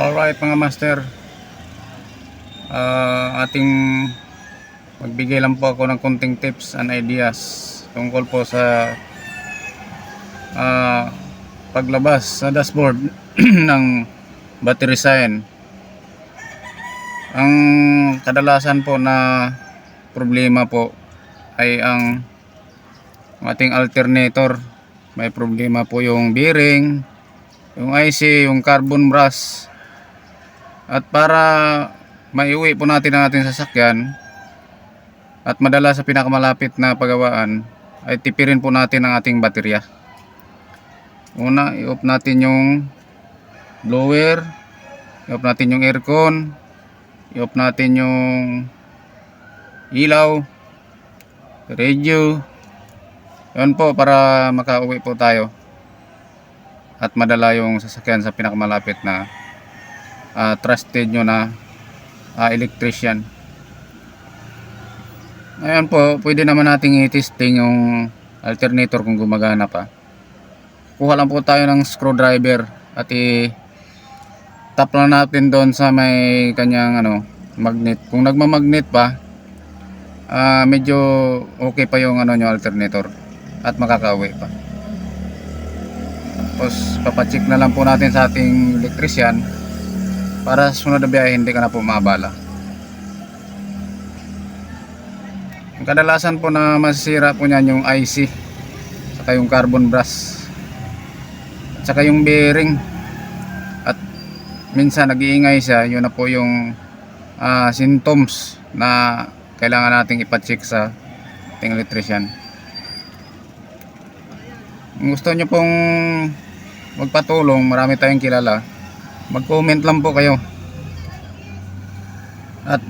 Alright mga master. Ah, ating magbigay lang po ako ng konting tips and ideas tungkol po sa ah, paglabas sa dashboard ng battery sign. Ang kadalasan po na problema po ay ang ating alternator. May problema po yung bearing yung IC, yung carbon brush at para maiuwi po natin ang ating sasakyan at madala sa pinakamalapit na pagawaan ay tipirin po natin ang ating baterya. Una i-off natin yung blower i-off natin yung aircon i-off natin yung ilaw radio. Yun po para makauwi po tayo at madala yung sasakyan sa pinakamalapit na ah, trusted nyo na ah, electrician. Ngayon po pwede naman nating i-testing yung alternator kung gumagana pa. Kuha lang po tayo ng screwdriver at i tap lang natin doon sa may kanyang ano magnet. Kung nagmamagnet pa ah, medyo okay pa yung ano nyo alternator at makakauwi pa. Tapos papacheck na lang po natin sa ating electrician para sunod na biyahe hindi ka na po maabala. Yung kadalasan po na masisira po niyan yung IC saka yung carbon brush at saka yung bearing. At minsan nag-iingay siya yun na po yung ah, symptoms na kailangan nating ipacheck sa ating electrician. Kung gusto nyo pong magpatulong marami tayong kilala mag comment lang po kayo. At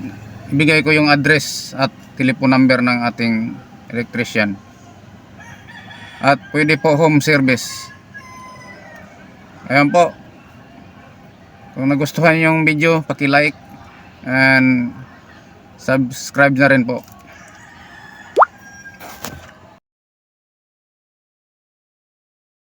ibigay ko yung address at telephone number ng ating electrician. At pwede po home service. Ayan po. Kung nagustuhan yung video paki like and subscribe na rin po